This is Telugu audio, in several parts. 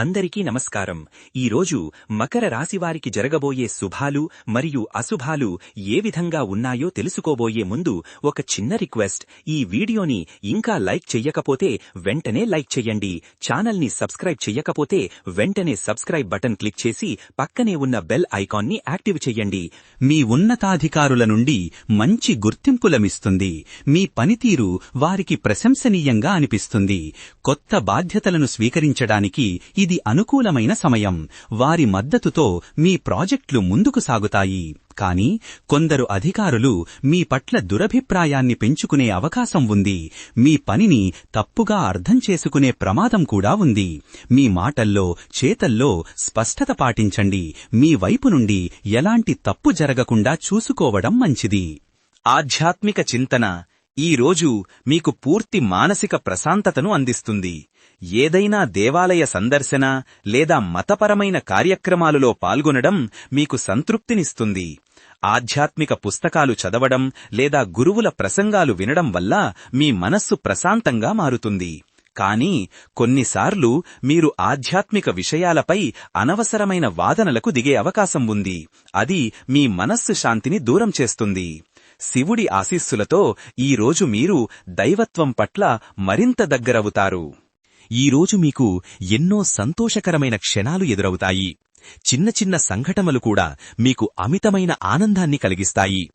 అందరికీ నమస్కారం. ఈరోజు మకర రాశివారికి జరగబోయే శుభాలు మరియు అశుభాలు ఏ విధంగా ఉన్నాయో తెలుసుకోబోయే ముందు ఒక చిన్న రిక్వెస్ట్. ఈ వీడియోని ఇంకా లైక్ చెయ్యకపోతే వెంటనే లైక్ చెయ్యండి. ఛానల్ని సబ్స్క్రైబ్ చెయ్యకపోతే వెంటనే సబ్స్క్రైబ్ బటన్ క్లిక్ చేసి పక్కనే ఉన్న బెల్ ఐకాన్ని యాక్టివ్ చెయ్యండి. మీ ఉన్నతాధికారుల నుండి మంచి గుర్తింపులమిస్తుంది. మీ పనితీరు వారికి ప్రశంసనీయంగా అనిపిస్తుంది. కొత్త బాధ్యతలను స్వీకరించడానికి ఇది అనుకూలమైన సమయం. వారి మద్దతుతో మీ ప్రాజెక్టులు ముందుకు సాగుతాయి. కానీ కొందరు అధికారులు మీ పట్ల దురభిప్రాయాన్ని పెంచుకునే అవకాశం ఉంది. మీ పనిని తప్పుగా అర్థం చేసుకునే ప్రమాదం కూడా ఉంది. మీ మాటల్లో చేతల్లో స్పష్టత పాటించండి. మీ వైపు నుండి ఎలాంటి తప్పు జరగకుండా చూసుకోవడం మంచిది. ఆధ్యాత్మిక చింతన ఈ రోజు మీకు పూర్తి మానసిక ప్రశాంతతను అందిస్తుంది. ఏదైనా దేవాలయ సందర్శన లేదా మతపరమైన కార్యక్రమాలలో పాల్గొనడం మీకు సంతృప్తినిస్తుంది. ఆధ్యాత్మిక పుస్తకాలు చదవడం లేదా గురువుల ప్రసంగాలు వినడం వల్ల మీ మనస్సు ప్రశాంతంగా మారుతుంది. కానీ కొన్నిసార్లు మీరు ఆధ్యాత్మిక విషయాలపై అనవసరమైన వాదనలకు దిగే అవకాశం ఉంది. అది మీ మనస్సు శాంతిని దూరం చేస్తుంది. శివుడి ఆశీస్సులతో ఈరోజు మీరు దైవత్వం పట్ల మరింత దగ్గరవుతారు. ఈరోజు మీకు ఎన్నో సంతోషకరమైన క్షణాలు ఎదురవుతాయి. చిన్న చిన్న సంఘటనలు కూడా మీకు అమితమైన ఆనందాన్ని కలిగిస్తాయి.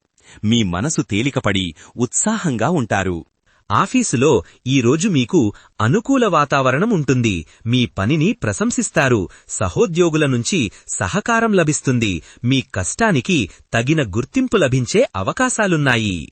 మీ మనసు తేలికపడి ఉత్సాహంగా ఉంటారు. ఆఫీసులో ఈరోజు మీకు అనుకూల వాతావరణం ఉంటుంది. మీ పనిని ప్రశంసిస్తారు. సహోద్యోగుల నుంచి సహకారం లభిస్తుంది. మీ కష్టానికి తగిన గుర్తింపు లభించే అవకాశాలున్నాయి.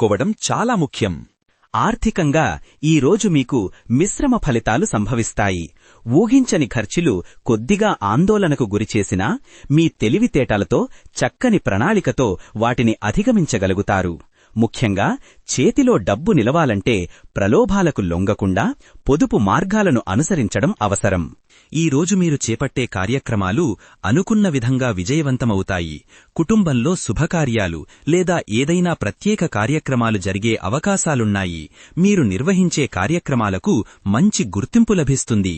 పెంచుకోవడం చాలా ముఖ్యం. ఆర్థికంగా ఈ రోజు మీకు మిశ్రమ ఫలితాలు సంభవిస్తాయి. ఊహించని ఖర్చులు కొద్దిగా ఆందోళనకు గురిచేసినా మీ తెలివితేటలతో చక్కని ప్రణాళికతో వాటిని అధిగమించగలుగుతారు. ముఖ్యంగా చేతిలో డబ్బు నిలవాలంటే ప్రలోభాలకు లొంగకుండా పొదుపు మార్గాలను అనుసరించడం అవసరం. ఈ రోజు మీరు చేపట్టే కార్యక్రమాలు అనుకున్న విధంగా విజయవంతమవుతాయి. కుటుంబంలో శుభకార్యాలు లేదా ఏదైనా ప్రత్యేక కార్యక్రమాలు జరిగే అవకాశాలున్నాయి. మీరు నిర్వహించే కార్యక్రమాలకు మంచి గుర్తింపు లభిస్తుంది.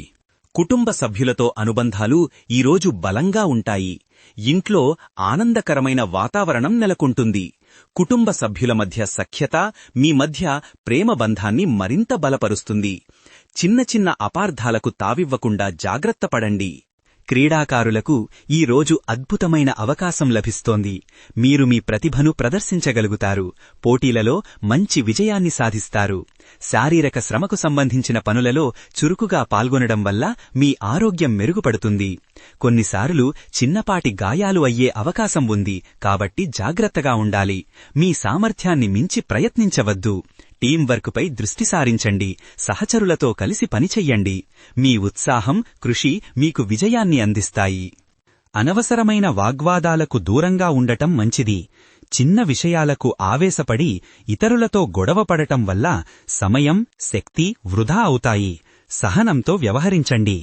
కుటుంబ సభ్యులతో అనుబంధాలు ఈరోజు బలంగా ఉంటాయి. ఇంట్లో ఆనందకరమైన వాతావరణం నెలకొంటుంది. కుటుంబ సభ్యుల మధ్య సఖ్యత మీ మధ్య ప్రేమ బంధాన్ని మరింత బలపరుస్తుంది. చిన్న చిన్న అపార్థాలకు తావివ్వకుండా జాగ్రత్తపడండి క్రీడాకారులకు ఈ రోజు అద్భుతమైన అవకాశం లభిస్తోంది. మీరు మీ ప్రతిభను ప్రదర్శించగలుగుతారు. పోటీలలో మంచి విజయాన్ని సాధిస్తారు. శారీరక శ్రమకు సంబంధించిన పనులలో చురుకుగా పాల్గొనడం వల్ల మీ ఆరోగ్యం మెరుగుపడుతుంది. కొన్నిసార్లు చిన్నపాటి గాయాలు అయ్యే అవకాశం ఉంది. కాబట్టి జాగ్రత్తగా ఉండాలి. మీ సామర్థ్యాన్ని మించి ప్రయత్నించవద్దు. టీం వర్క్పై దృష్టి సారించండి. సహచరులతో కలిసి పనిచెయ్యండి మీ ఉత్సాహం కృషి మీకు విజయాన్ని అందిస్తాయి. అనవసరమైన వాగ్వాదాలకు దూరంగా ఉండటం మంచిది. చిన్న విషయాలకు ఆవేశపడి ఇతరులతో గొడవపడటం వల్ల సమయం శక్తి వృధా అవుతాయి. సహనంతో వ్యవహరించండి.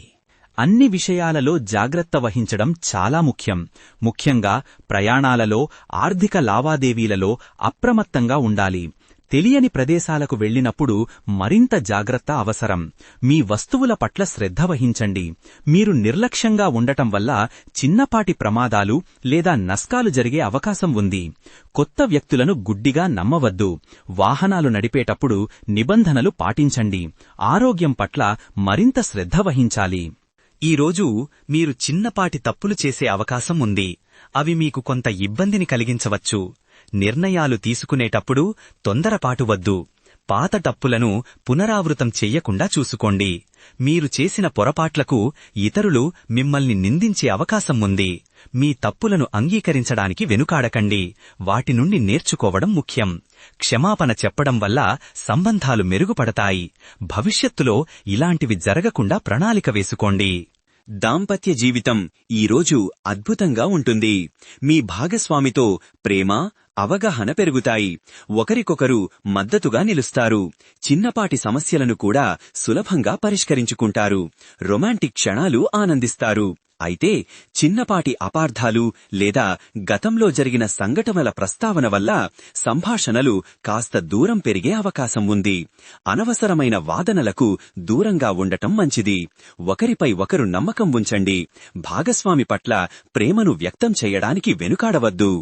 అన్ని విషయాలలో జాగ్రత్త వహించడం చాలా ముఖ్యం. ముఖ్యంగా ప్రయాణాలలో ఆర్థిక లావాదేవీలలో అప్రమత్తంగా ఉండాలి. తెలియని ప్రదేశాలకు వెళ్ళినప్పుడు మరింత జాగ్రత్త అవసరం. మీ వస్తువుల పట్ల శ్రద్ధ వహించండి. మీరు నిర్లక్ష్యంగా ఉండటం వల్ల చిన్నపాటి ప్రమాదాలు లేదా నష్టాలు జరిగే అవకాశం ఉంది. కొత్త వ్యక్తులను గుడ్డిగా నమ్మవద్దు. వాహనాలు నడిపేటప్పుడు నిబంధనలు పాటించండి. ఆరోగ్యం పట్ల మరింత శ్రద్ధ వహించాలి. ఈరోజు మీరు చిన్నపాటి తప్పులు చేసే అవకాశం ఉంది. అవి మీకు కొంత ఇబ్బందిని కలిగించవచ్చు. నిర్ణయాలు తీసుకునేటప్పుడు తొందరపాటు వద్దు. పాత తప్పులను పునరావృతం చెయ్యకుండా చూసుకోండి. మీరు చేసిన పొరపాట్లకు ఇతరులు మిమ్మల్ని నిందించే అవకాశం ఉంది. మీ తప్పులను అంగీకరించడానికి వెనుకాడకండి. వాటి నుండి నేర్చుకోవడం ముఖ్యం. క్షమాపణ చెప్పడం వల్ల సంబంధాలు మెరుగుపడతాయి. భవిష్యత్తులో ఇలాంటివి జరగకుండా ప్రణాళిక వేసుకోండి. దాంపత్య జీవితం ఈరోజు అద్భుతంగా ఉంటుంది. మీ భాగస్వామితో ప్రేమ అవగాహన పెరుగుతాయి. ఒకరికొకరు మద్దతుగా నిలుస్తారు. చిన్నపాటి సమస్యలను కూడా సులభంగా పరిష్కరించుకుంటారు. రొమాంటిక్ క్షణాలు ఆనందిస్తారు. అయితే చిన్నపాటి అపార్థాలు లేదా గతంలో జరిగిన సంఘటనల ప్రస్తావన వల్ల సంభాషణలు కాస్త దూరం పెరిగే అవకాశం ఉంది. అనవసరమైన వాదనలకు దూరంగా ఉండటం మంచిది. ఒకరిపై ఒకరు నమ్మకం ఉంచండి. భాగస్వామి పట్ల ప్రేమను వ్యక్తం చేయడానికి వెనుకాడవద్దు.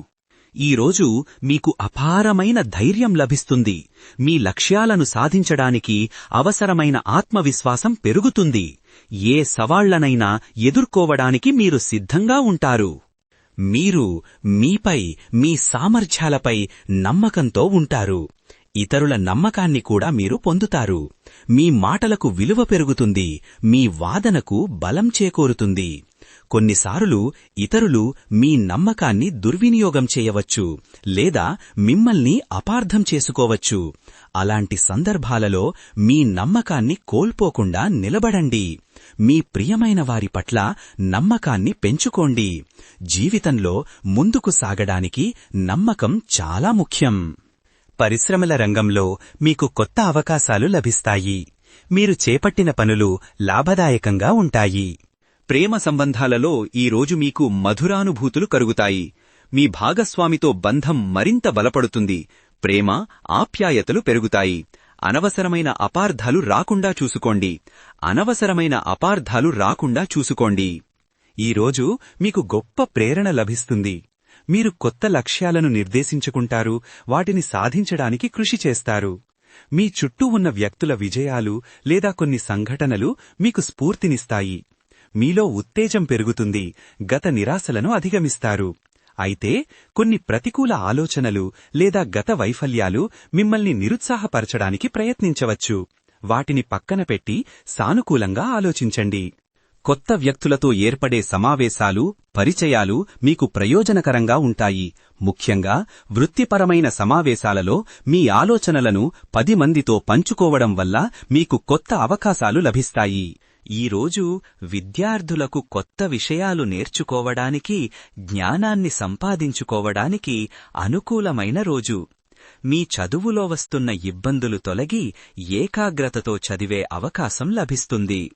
ఈరోజు మీకు అపారమైన ధైర్యం లభిస్తుంది. మీ లక్ష్యాలను సాధించడానికి అవసరమైన ఆత్మవిశ్వాసం పెరుగుతుంది. ఏ సవాళ్ళనైనా ఎదుర్కోవడానికి మీరు సిద్ధంగా ఉంటారు. మీరు మీపై మీ సామర్థ్యాలపై నమ్మకంతో ఉంటారు. ఇతరుల నమ్మకాన్ని కూడా మీరు పొందుతారు. మీ మాటలకు విలువ పెరుగుతుంది. మీ వాదనకు బలం చేకూరుతుంది. కొన్నిసార్లు ఇతరులు మీ నమ్మకాన్ని దుర్వినియోగం చేయవచ్చు లేదా మిమ్మల్ని అపార్థం చేసుకోవచ్చు. అలాంటి సందర్భాలలో మీ నమ్మకాన్ని కోల్పోకుండా నిలబడండి. మీ ప్రియమైన వారి పట్ల నమ్మకాన్ని పెంచుకోండి. జీవితంలో ముందుకు సాగడానికి నమ్మకం చాలా ముఖ్యం. పరిశ్రమల రంగంలో మీకు కొత్త అవకాశాలు లభిస్తాయి. మీరు చేపట్టిన పనులు లాభదాయకంగా ఉంటాయి. ప్రేమ సంబంధాలలో ఈ రోజు మీకు మధురానుభూతులు కలుగుతాయి మీ భాగస్వామితో బంధం మరింత బలపడుతుంది. ప్రేమ ఆప్యాయతలు పెరుగుతాయి. అనవసరమైన అపార్థాలు రాకుండా చూసుకోండి. అనవసరమైన అపార్థాలు రాకుండా చూసుకోండి. ఈరోజు మీకు గొప్ప ప్రేరణ లభిస్తుంది. మీరు కొత్త లక్ష్యాలను నిర్దేశించుకుంటారు. వాటిని సాధించడానికి కృషి చేస్తారు. మీ చుట్టూ ఉన్న వ్యక్తుల విజయాలు లేదా కొన్ని సంఘటనలు మీకు స్ఫూర్తినిస్తాయి. మీలో ఉత్తేజం పెరుగుతుంది గత నిరాశలను అధిగమిస్తారు. అయితే కొన్ని ప్రతికూల ఆలోచనలు లేదా గత వైఫల్యాలు మిమ్మల్ని నిరుత్సాహపరచడానికి ప్రయత్నించవచ్చు. వాటిని పక్కన పెట్టి సానుకూలంగా ఆలోచించండి. కొత్త వ్యక్తులతో ఏర్పడే సమావేశాలు పరిచయాలు మీకు ప్రయోజనకరంగా ఉంటాయి. ముఖ్యంగా వృత్తిపరమైన సమావేశాలలో మీ ఆలోచనలను పది మందితో పంచుకోవడం వల్ల మీకు కొత్త అవకాశాలు లభిస్తాయి. ఈరోజు విద్యార్థులకు కొత్త విషయాలు నేర్చుకోవడానికి జ్ఞానాన్ని సంపాదించుకోవడానికి అనుకూలమైన రోజు. మీ చదువులో వస్తున్న ఇబ్బందులు తొలగి ఏకాగ్రతతో చదివే అవకాశం లభిస్తుంది.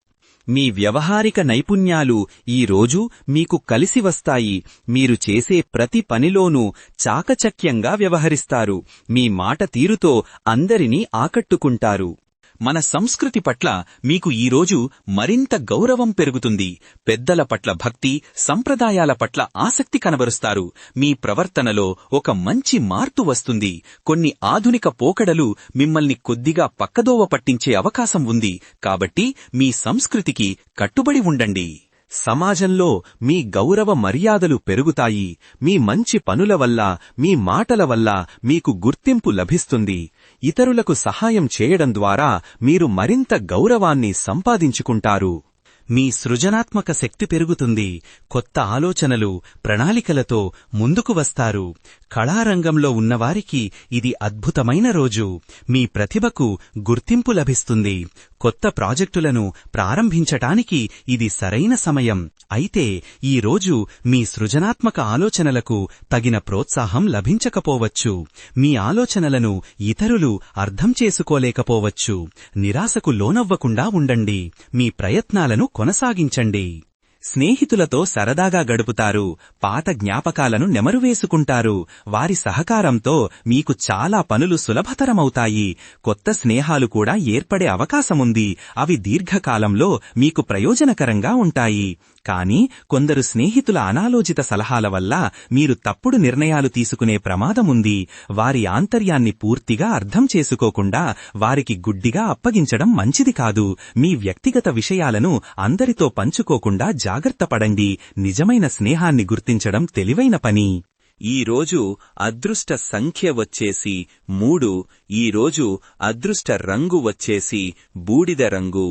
మీ వ్యవహారిక నైపుణ్యాలు ఈ రోజు మీకు కలిసి వస్తాయి. మీరు చేసే ప్రతి పనిలోనూ చాకచక్యంగా వ్యవహరిస్తారు. మీ మాట తీరుతో అందరినీ ఆకట్టుకుంటారు. మన సంస్కృతి పట్ల మీకు ఈరోజు మరింత గౌరవం పెరుగుతుంది. పెద్దల పట్ల భక్తి సంప్రదాయాల పట్ల ఆసక్తి కనబరుస్తారు. మీ ప్రవర్తనలో ఒక మంచి మార్పు వస్తుంది. కొన్ని ఆధునిక పోకడలు మిమ్మల్ని కొద్దిగా పక్కదోవ పట్టించే అవకాశం ఉంది. కాబట్టి మీ సంస్కృతికి కట్టుబడి ఉండండి. సమాజంలో మీ గౌరవ మర్యాదలు పెరుగుతాయి. మీ మంచి పనుల వల్ల మీ మాటల వల్ల మీకు గుర్తింపు లభిస్తుంది. ఇతరులకు సహాయం చేయడం ద్వారా మీరు మరింత గౌరవాన్ని సంపాదించుకుంటారు. మీ సృజనాత్మక శక్తి పెరుగుతుంది. కొత్త ఆలోచనలు ప్రణాళికలతో ముందుకు వస్తారు. కళారంగంలో ఉన్నవారికి ఇది అద్భుతమైన రోజు. మీ ప్రతిభకు గుర్తింపు లభిస్తుంది. కొత్త ప్రాజెక్టులను ప్రారంభించటానికి ఇది సరైన సమయం. అయితే ఈ రోజు మీ సృజనాత్మక ఆలోచనలకు తగిన ప్రోత్సాహం లభించకపోవచ్చు. మీ ఆలోచనలను ఇతరులు అర్థం చేసుకోలేకపోవచ్చు. నిరాశకు లోనవ్వకుండా ఉండండి. మీ ప్రయత్నాలను కొనసాగించండి. స్నేహితులతో సరదాగా గడుపుతారు. పాత జ్ఞాపకాలను నెమరువేసుకుంటారు. వారి సహకారంతో మీకు చాలా పనులు సులభతరమవుతాయి. కొత్త స్నేహాలు కూడా ఏర్పడే అవకాశముంది. అవి దీర్ఘకాలంలో మీకు ప్రయోజనకరంగా ఉంటాయి. కానీ కొందరు స్నేహితుల అనాలోచిత సలహాల వల్ల మీరు తప్పుడు నిర్ణయాలు తీసుకునే ప్రమాదముంది వారి ఆంతర్యాన్ని పూర్తిగా అర్థం చేసుకోకుండా వారికి గుడ్డిగా అప్పగించడం మంచిది కాదు. మీ వ్యక్తిగత విషయాలను అందరితో పంచుకోకుండా జాగ్రత్తపడండి నిజమైన స్నేహాన్ని గుర్తించడం తెలివైన పని. ఈ రోజు అదృష్ట సంఖ్య వచ్చేసి మూడు. ఈ రోజు అదృష్ట రంగు వచ్చేసి బూడిద రంగు.